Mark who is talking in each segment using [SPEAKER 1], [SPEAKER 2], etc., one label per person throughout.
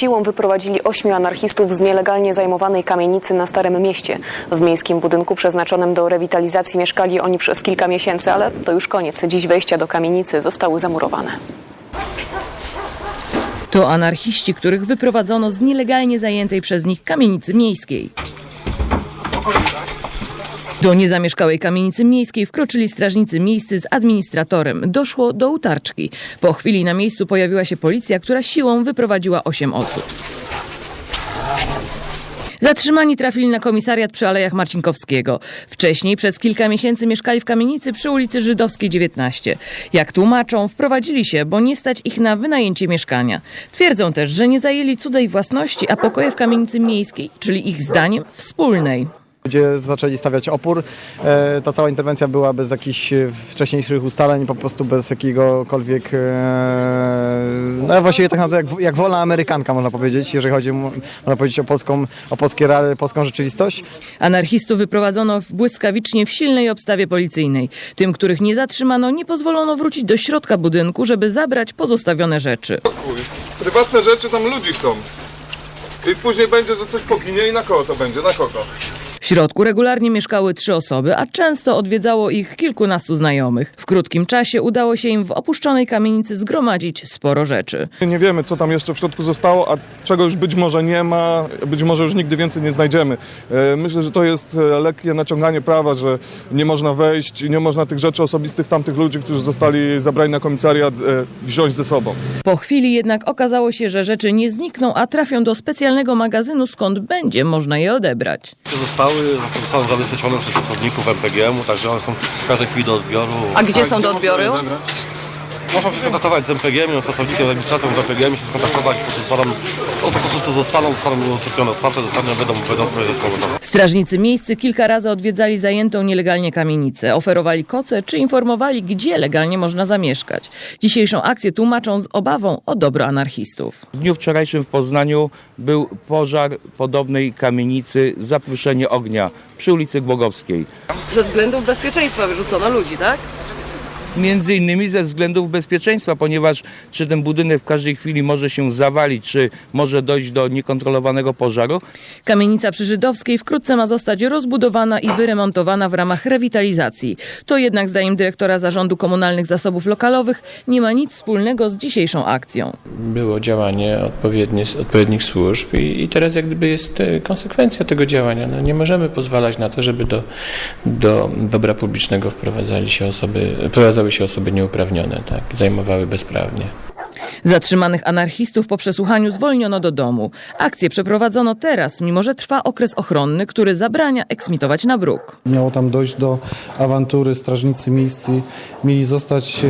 [SPEAKER 1] Siłą wyprowadzili ośmiu anarchistów z nielegalnie zajmowanej kamienicy na Starym Mieście. W miejskim budynku przeznaczonym do rewitalizacji mieszkali oni przez kilka miesięcy, ale to już koniec. Dziś wejścia do kamienicy zostały zamurowane.
[SPEAKER 2] To anarchiści, których wyprowadzono z nielegalnie zajętej przez nich kamienicy miejskiej. Do niezamieszkałej kamienicy miejskiej wkroczyli strażnicy miejscy z administratorem. Doszło do utarczki. Po chwili na miejscu pojawiła się policja, która siłą wyprowadziła osiem osób. Zatrzymani trafili na komisariat przy Alejach Marcinkowskiego. Wcześniej przez kilka miesięcy mieszkali w kamienicy przy ulicy Żydowskiej 19. Jak tłumaczą, wprowadzili się, bo nie stać ich na wynajęcie mieszkania. Twierdzą też, że nie zajęli cudzej własności, a pokoje w kamienicy miejskiej, czyli ich zdaniem wspólnej.
[SPEAKER 3] Ludzie zaczęli stawiać opór. E, Ta cała interwencja była bez jakichś e, wcześniejszych ustaleń, po prostu bez jakiegokolwiek, e, no właściwie tak naprawdę jak, jak wolna amerykanka można powiedzieć, jeżeli chodzi można powiedzieć o polską, o polskie polską rzeczywistość.
[SPEAKER 2] Anarchistów wyprowadzono błyskawicznie w silnej obstawie policyjnej. Tym, których nie zatrzymano, nie pozwolono wrócić do środka budynku, żeby zabrać pozostawione rzeczy.
[SPEAKER 4] Prywatne rzeczy tam ludzi są. I później będzie, że coś poginie i na kogo to będzie? Na kogo?
[SPEAKER 2] W środku regularnie mieszkały trzy osoby, a często odwiedzało ich kilkunastu znajomych. W krótkim czasie udało się im w opuszczonej kamienicy zgromadzić sporo rzeczy.
[SPEAKER 4] Nie wiemy, co tam jeszcze w środku zostało, a czego już być może nie ma, być może już nigdy więcej nie znajdziemy. E, Myślę, że to jest e, lekkie naciąganie prawa, że nie można wejść, nie można tych rzeczy osobistych tamtych ludzi, którzy zostali zabrani na komisariat, e, wziąć ze sobą.
[SPEAKER 2] Po chwili jednak okazało się, że rzeczy nie znikną, a trafią do specjalnego magazynu, skąd będzie można je odebrać.
[SPEAKER 5] Zostały, zostały zabezpieczone przez pracowników MPGM-u, także one są w każdej chwili do odbioru.
[SPEAKER 6] A gdzie są do odbioru?
[SPEAKER 5] Można się skontaktować z MPGM-em, z pracownikiem, z administracją z MPGM, się skontaktować, po prostu zostaną, no, po prostu tu zostaną, zostaną udostępnione otwarte, zostaną, będą, będą sobie rzeczy komentować.
[SPEAKER 2] Strażnicy miejscy kilka razy odwiedzali zajętą nielegalnie kamienicę, oferowali koce czy informowali, gdzie legalnie można zamieszkać. Dzisiejszą akcję tłumaczą z obawą o dobro anarchistów.
[SPEAKER 7] W dniu wczorajszym w Poznaniu był pożar podobnej kamienicy, zapruszenie ognia przy ulicy Głogowskiej.
[SPEAKER 6] Ze względów bezpieczeństwa wyrzucono ludzi, tak?
[SPEAKER 7] Między innymi ze względów bezpieczeństwa, ponieważ czy ten budynek w każdej chwili może się zawalić, czy może dojść do niekontrolowanego pożaru.
[SPEAKER 2] Kamienica przy Żydowskiej wkrótce ma zostać rozbudowana i wyremontowana w ramach rewitalizacji. To jednak zdaniem dyrektora Zarządu Komunalnych Zasobów Lokalowych nie ma nic wspólnego z dzisiejszą akcją.
[SPEAKER 8] było działanie odpowiednie, odpowiednich służb i, i teraz jak gdyby jest e, konsekwencja tego działania. No, nie możemy pozwalać na to, żeby do, do dobra publicznego wprowadzali się osoby, wprowadzały się osoby nieuprawnione, tak, zajmowały bezprawnie.
[SPEAKER 2] Zatrzymanych anarchistów po przesłuchaniu zwolniono do domu. Akcję przeprowadzono teraz, mimo że trwa okres ochronny, który zabrania eksmitować na bruk.
[SPEAKER 9] Miało tam dojść do awantury. Strażnicy miejscy mieli zostać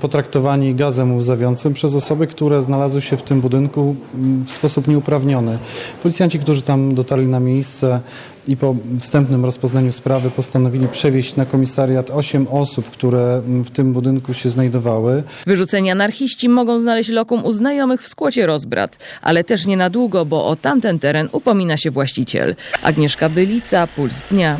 [SPEAKER 9] potraktowani gazem łzawiącym przez osoby, które znalazły się w tym budynku m, w sposób nieuprawniony. Policjanci, którzy tam dotarli na miejsce i po wstępnym rozpoznaniu sprawy postanowili przewieźć na komisariat 8 osób, które m, w tym budynku się znajdowały.
[SPEAKER 2] Wyrzuceni anarchiści mogą znaleźć lokum u znajomych w skłocie rozbrat, ale też nie na długo, bo o tamten teren upomina się właściciel. Agnieszka Bylica, Puls Dnia.